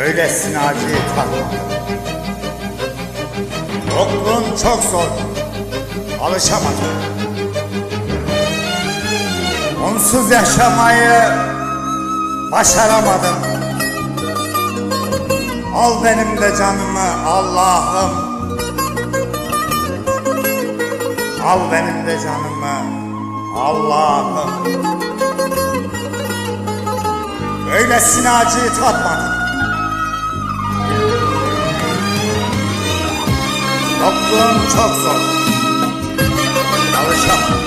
Öylesine acıyı tatmadım. Yokluğun çok zor. Alışamadım. Onsuz yaşamayı başaramadım. Al benim de canımı Allah'ım. Al benim de canımı Allah'ım. Öylesine acıyı tatmadım. Yokluğun çok zor. Alışamam.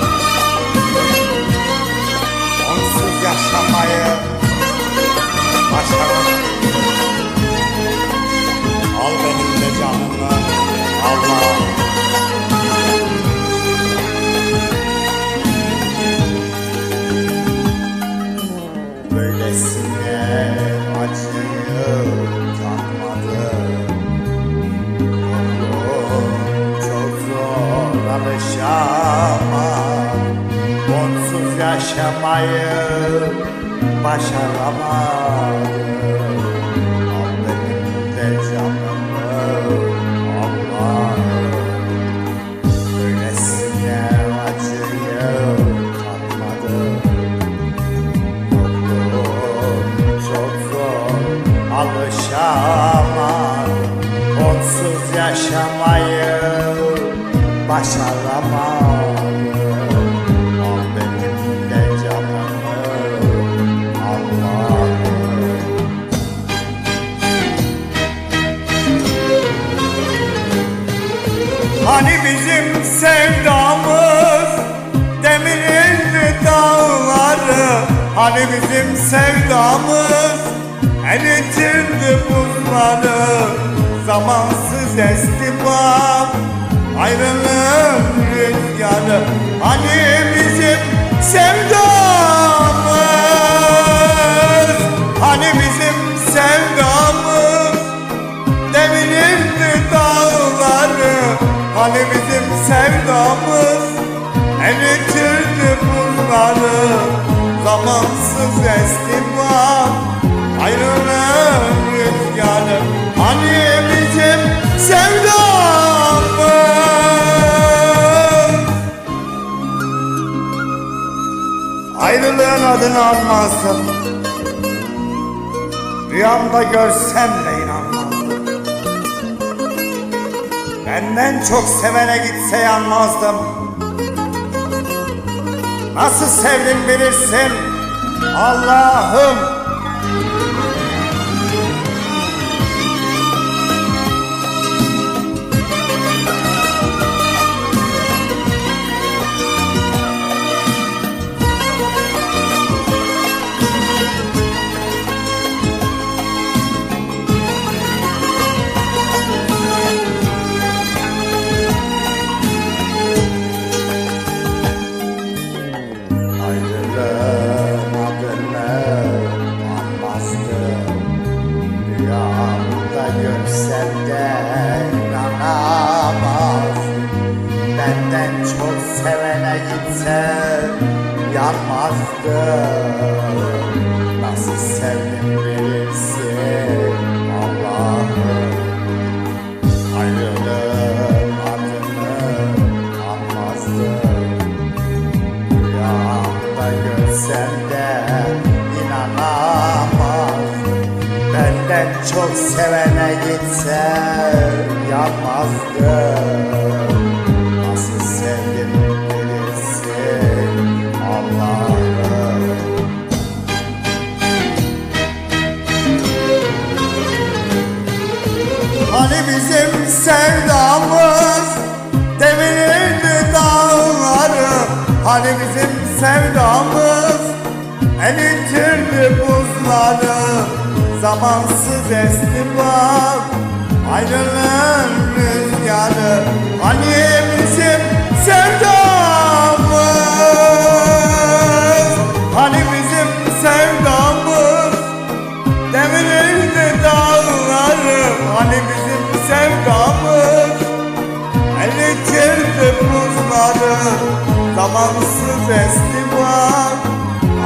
Onsuz yaşamayı başaramam. Yaşamayı başaramadım. Al benim de canımı Allah'ım. Böylesine acıyı tatmadım. Yokluğum çok zor alışamam Onsuz yaşamayı başaramadım Hani bizim sevdamız eritirdi buzları Zamansız esti bak ayrılığın rüzgarı. Hani bizim sevdamız Hani bizim sevdamız. Devirildi dağları. Hani bizim sevdamız Eritirdi buzları Zamansız estima Ayrılığın rüzgarı. Hani bizim sevdamız? Ayrılığın adını almazdım. Rüyamda görsem de inanmazdım. Benden çok sevene gitse yanmazdım Nasıl sevdim bilirsin? Allah'ım de inanamaz Benden çok sevene gitsem yanmazdım Nasıl sevdim bilirsin Allah'ım. Ayrılığın adını anmazdım. Rüyamda görsem çok sevene gitsem yanmazdım Nasıl sevdim bilirsin Allah'ım. Hani bizim sevdamız devirirdi dağları. Hani bizim sevdamız eritirdi buzları Zamansız esti bak ayrılığın rüzgarı Hani bizim sevdamız Hani bizim sevdamız Devirildi dağları Hani bizim sevdamız Eritirdi buzları Zamansız esti var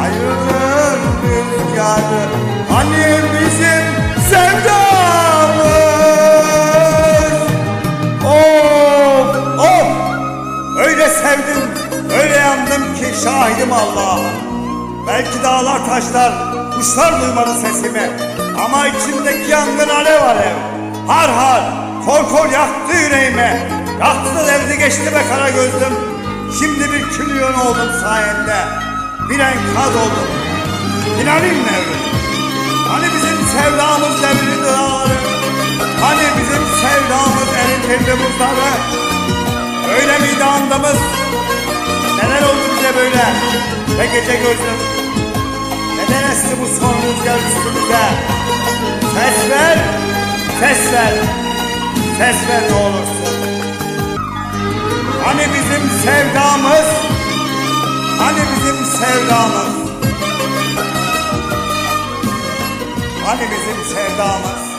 Ayrılığın rüzgarı sevdamız. Of of. Öyle sevdim öyle yandım ki şahidim Allah Belki dağlar taşlar kuşlar duymadı sesimi. Ama içimdeki yangın alev alev. Har har kor kor yaktı yüreğimi Yaktı devri geçti be kara gözlüm. Şimdi bir külyon oldum sayende. Bilen kaz oldum. Finalim nevrim eritildi buzları. Öyle miydi andamız? Neler oldu bize böyle? Ve gece gözlüm. Neden esti bu son rüzgar üstümüze? Ses ver, ses ver. Ses ver ne olursun. Hani bizim sevdamız? Hani bizim sevdamız? Hani bizim sevdamız?